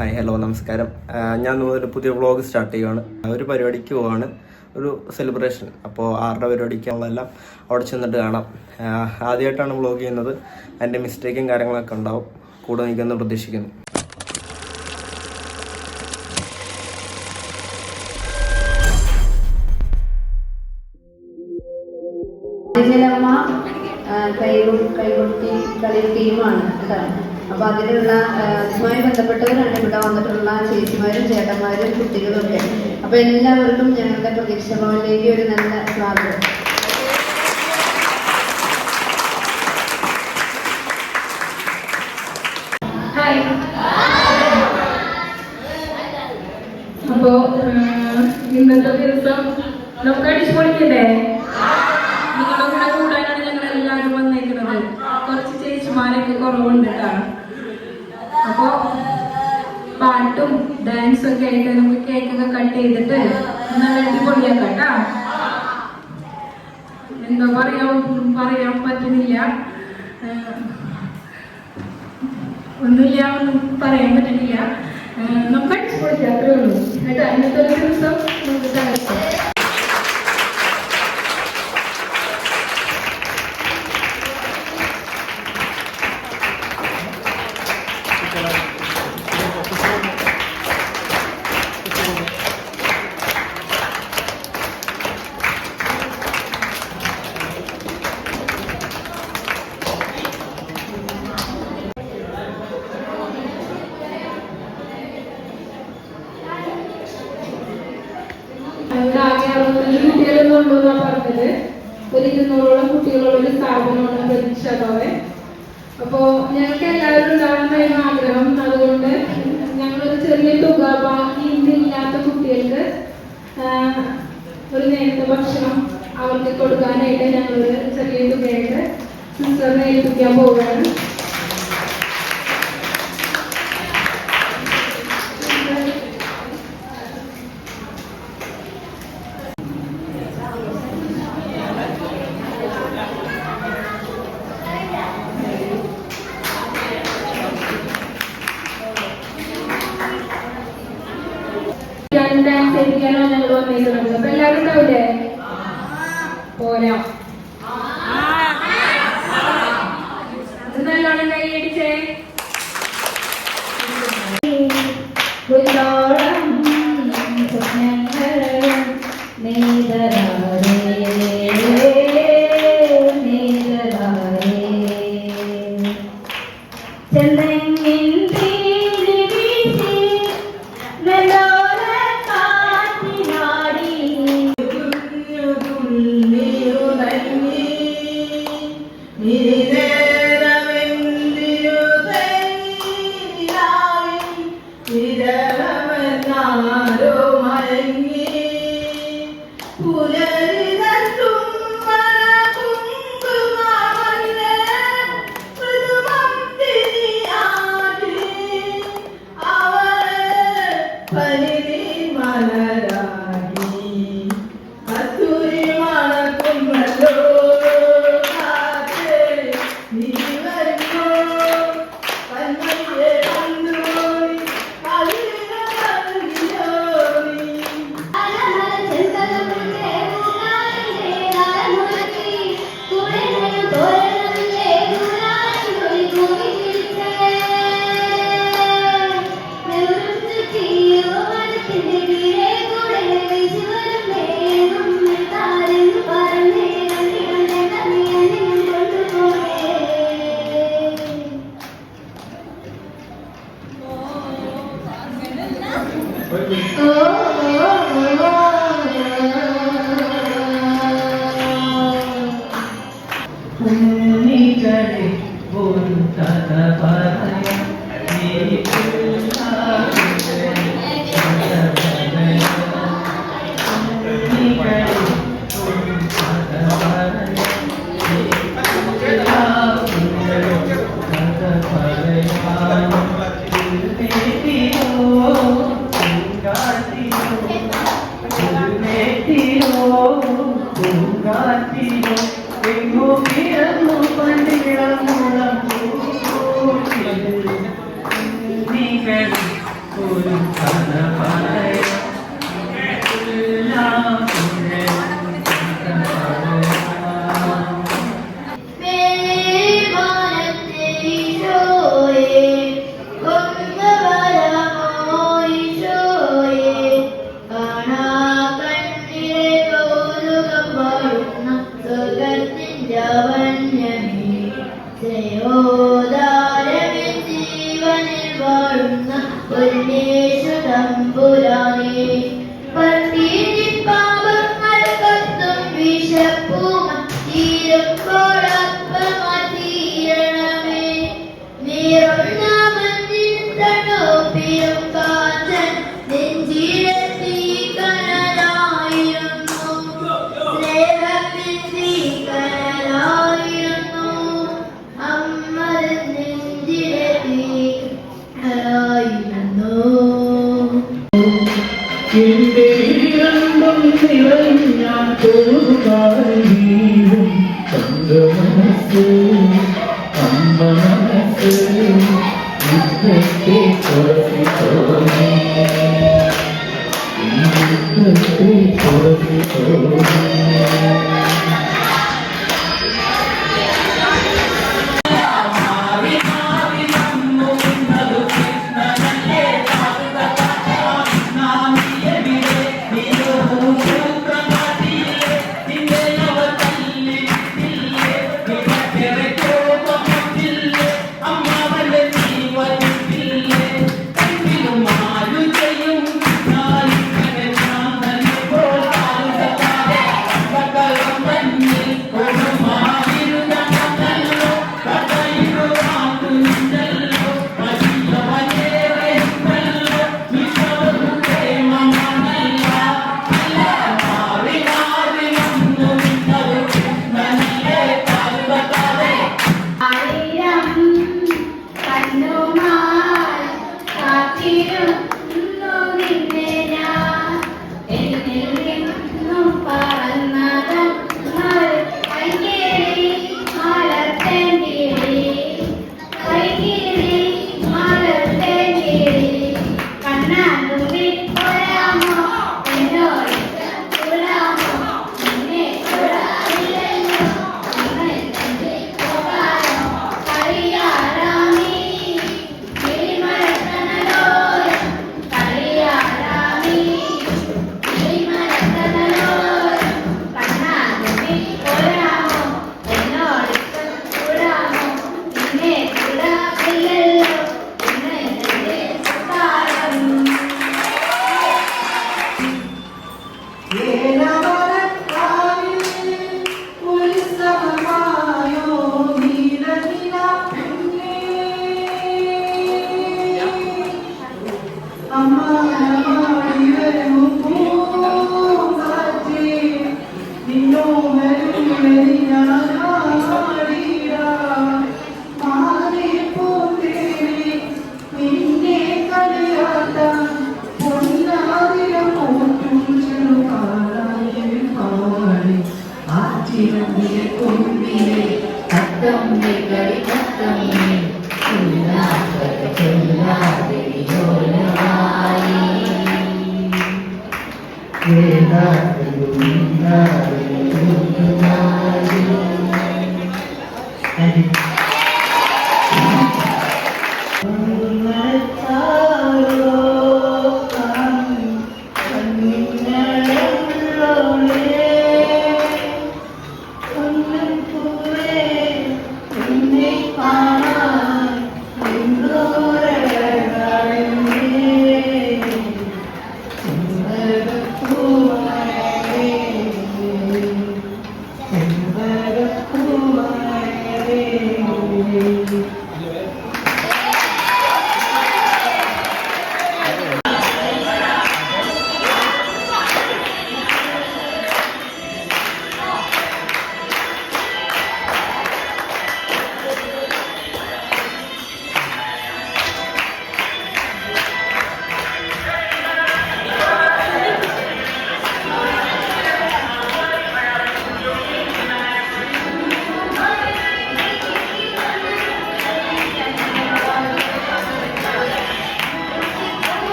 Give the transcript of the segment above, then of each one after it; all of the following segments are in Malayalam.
ഹായ് ഹലോ നമസ്കാരം. ഞാൻ ഒരു പുതിയ വ്ളോഗ് സ്റ്റാർട്ട് ചെയ്യുകയാണ് ഒരു പരിപാടിക്ക് പോവാണ്. ഒരു സെലിബ്രേഷൻ അപ്പോൾ ആരുടെ പരിപാടിക്കുള്ളതെല്ലാം അവിടെ ചെന്നിട്ട് കാണാം. ആദ്യമായിട്ടാണ് വ്ളോഗ് ചെയ്യുന്നത്. അതിന്റെ മിസ്റ്റേക്കും കാര്യങ്ങളൊക്കെ ഉണ്ടാവും. കൂടെ നിൽക്കുമെന്ന് പ്രതീക്ഷിക്കുന്നു. കൈകൊട്ടി കളി ടീമാണ് കേട്ടോ അപ്പൊ അതിലുള്ള അതുമായി ബന്ധപ്പെട്ടവരാണ് ഇവിടെ വന്നിട്ടുള്ള ചേച്ചിമാരും ചേട്ടന്മാരും കുട്ടികളും ഒക്കെ അപ്പൊ എല്ലാവർക്കും ഞങ്ങളുടെ പ്രതീക്ഷ ഭവനിലേക്ക് ഒരു നല്ല സ്വാഗതം. അപ്പോ ഇന്നത്തെ ദിവസം നമുക്ക് അടിച്ചു നിങ്ങളുടെ കൂടെ കൂടാനാണ് ഞങ്ങൾ എല്ലാവരും വന്നേക്കുന്നത്. കുറച്ച് ചേച്ചിമാരൊക്കെ കുറവുണ്ട് കേട്ടോ. അപ്പോ പാട്ടും ഡാൻസും ഒക്കെ ആയിട്ട് നമുക്ക് കേക്കൊക്കെ കട്ട് ചെയ്തിട്ട് നല്ല അടിപൊളിയാക്കാം കേട്ടാ. എന്താ പറയാ പറയാൻ പറ്റുന്നില്ല. ഒന്നുമില്ല ഒന്നും പറയാൻ പറ്റുന്നില്ല. നമ്മൾ നമുക്ക് അടിച്ചു പൊളിക്കാം അത്രേ ഉള്ളൂ. കേട്ടോ ഇന്നത്തെ ഒരു ദിവസം നമുക്ക് ഇരുന്നൂറോളം കുട്ടികളുള്ള ഒരു സ്ഥാപനമാണ് പ്രതീക്ഷ അപ്പോ ഞങ്ങൾക്ക് എല്ലാവരും ഉണ്ടാവണമെന്നായിരുന്നു ആഗ്രഹം. അതുകൊണ്ട് ഞങ്ങളൊരു ചെറിയ തുക ബാക്കി ഇല്ലാത്ത കുട്ടികൾക്ക് ഒരു നേരത്തെ ഭക്ഷണം അവർക്ക് കൊടുക്കാനായിട്ട് ഞങ്ങളൊരു ചെറിയ തുകയായിട്ട് സിസ്റ്ററിനെ ഏൽപ്പിക്കാൻ പോവുകയാണ്. Namaha എന്റെ ഇരണ്ടും നിറഞ്ഞാൻ തോന്നുകാരും Thank you. queda iluminada.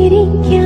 ഒളിച്ചിരിക്കും